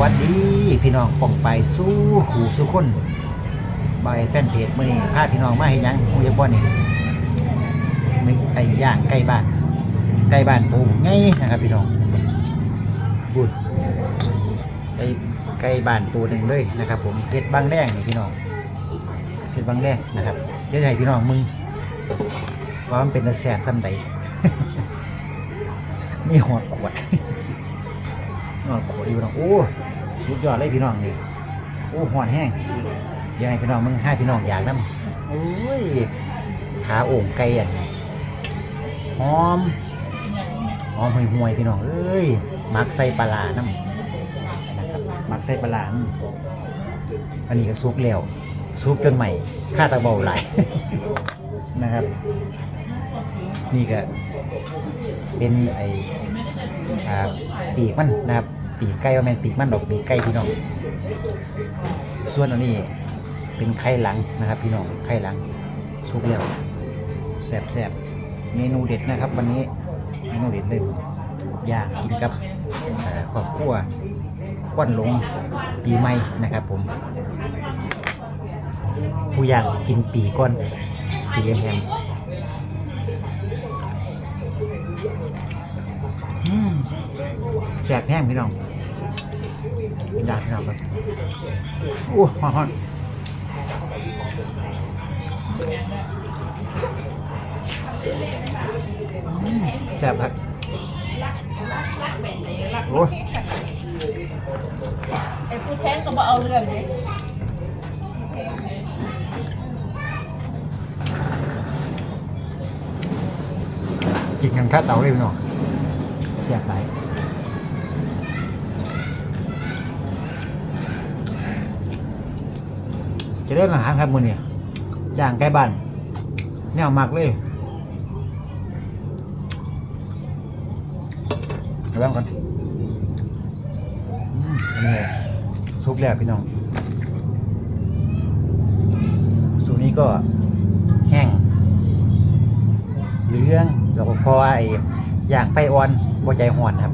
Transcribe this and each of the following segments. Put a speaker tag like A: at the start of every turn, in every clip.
A: วัสดีพี่น้องป่องไปสู้หูสู้คนบายแฟนเพจมื่อนี้พาพี่น้องมาเห็นยังหูยบอนนี่มีไก่ย่างไก่บ้านไก่บ้านปูไงนะครับพี่น้องบุญไก่ไก่บ้านปูหนึ่งเลยนะครับ ผมเห็ดบางแดงนี่พี่น้องเห็ดบางแดงนะครับเดี๋ยวจะให้พี่น้องมึงว่ามันเป็นตะแสบซ้ำใดนี่หัวขวด นอนโขดีพี่น้องโอ้สุดยอดเลยพี่น้องนี่โอ้หอนแห้งอยังไงพี่น้องมึงให้พี่น้องอยากน้ำโอ้ยขาโอ่งไก่อะหอมหอมห่วยห่วยๆพี่น้องเอ้ยมักใส่ปลาร้าน้ำนะครับมักใส่ปลาร้านอันนี้ก็ซุปแล้วซุปจนใหม่ค่าตะเบาหลายนะครับ นี่ก็เป็นไอ อ่าปีกมันนะครับปีกไก่ว่าแมนปีกมันดอกปีกไก่พี่น้อง ส่วนอันนี้เป็นไข่หลังนะครับ พี่น้องไข่หลังสุกแล้วแซ่บแซบๆเมนูเด็ดนะครับ วันนี้เมนูเด็ดเลยย่างกินกับอ่าครอบครัวควันลงปีใหม่นะครับ ผม ผู้ย่างกินปีก้อนปีแฮมๆอืม แสบแห้งพี่น้องกินดาพี่น้องครับโอ้ฮอนอืมแสบครับโอ้ย
B: ไอ้ผู้แทงก็มาเอาเรื่องนี้
A: กินกันข้าเตาเลยพี่น้อง แสบไหลายจะได้อาหารครับมือเนี่ยย่างใกล้บ้านแนวมักเลยระวังก่อนอันนี้ซุปแล้วพี่น้องสูตรนี้ก็แห้งเหลืองแล้วก็พอไอ้ อย่างไฟอ่อนบ่ใจห่อนครับ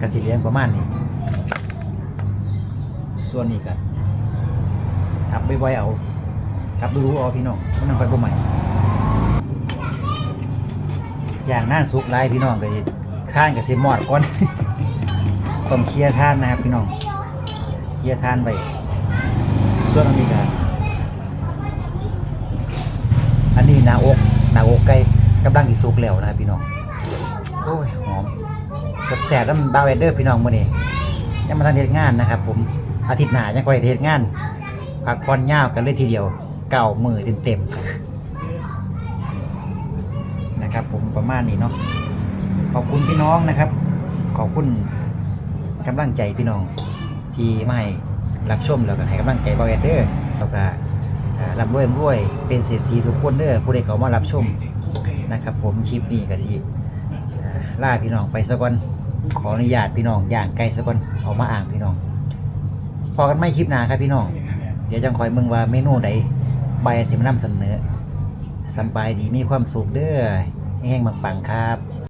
A: กระสีเลี้ยงประมาณนี้ ส่วนนี้ก็ขับบ่อยๆเอาขับดูๆเอาพี่น้องมันนำไปบ่ใหม่อย่างน่าสุกหลายพี่น้องก็สิท่านก็สิมอดก่อนต้องเคลียร์ท่านนะครับพี่น้องเคลียร์ท่านไปส่วนอันนี้ก็อันนี้นาอกนาอกไก่กำลังสิสุกแล้วนะครับพี่น้อง โอ้ยหอมแสบๆน้ำบาวเวเดอร์พี่น้องมื้อนี้ยังมาทันเฮ็ดงานนะครับ ผมอาทิตย์หน้ายังค่อยเฮ็ดงานพักผ่อนยาวกันเลยทีเดียวเก่ามือเต็มๆนะครับ ผมประมาณนี้เนาะขอบคุณพี่น้องนะครับ ขอบคุณกำลังใจพี่น้องที่มาให้รับชมแล้วก็ให้กำลังใจบาวเวเดอร์แล้วก็อ่าร่ำรวยรวยเป็นเศรษฐีทุกคนเด้อผู้ใดเขามารับชมนะครับ ผมคลิปนี้ก็ที่ ล่าพี่น้องไปสะกวันขออนุญาตพี่น้องอย่างไกลสะกวันเอามาอ่างพี่น้องพอกันไม่คลิปหนาครับพี่น้อง เดี๋ยวจังคอยมึงว่าเมนูใดใบสิมานำเสนอสำบายดีมีความสุขเด้อแห้งๆปังครับ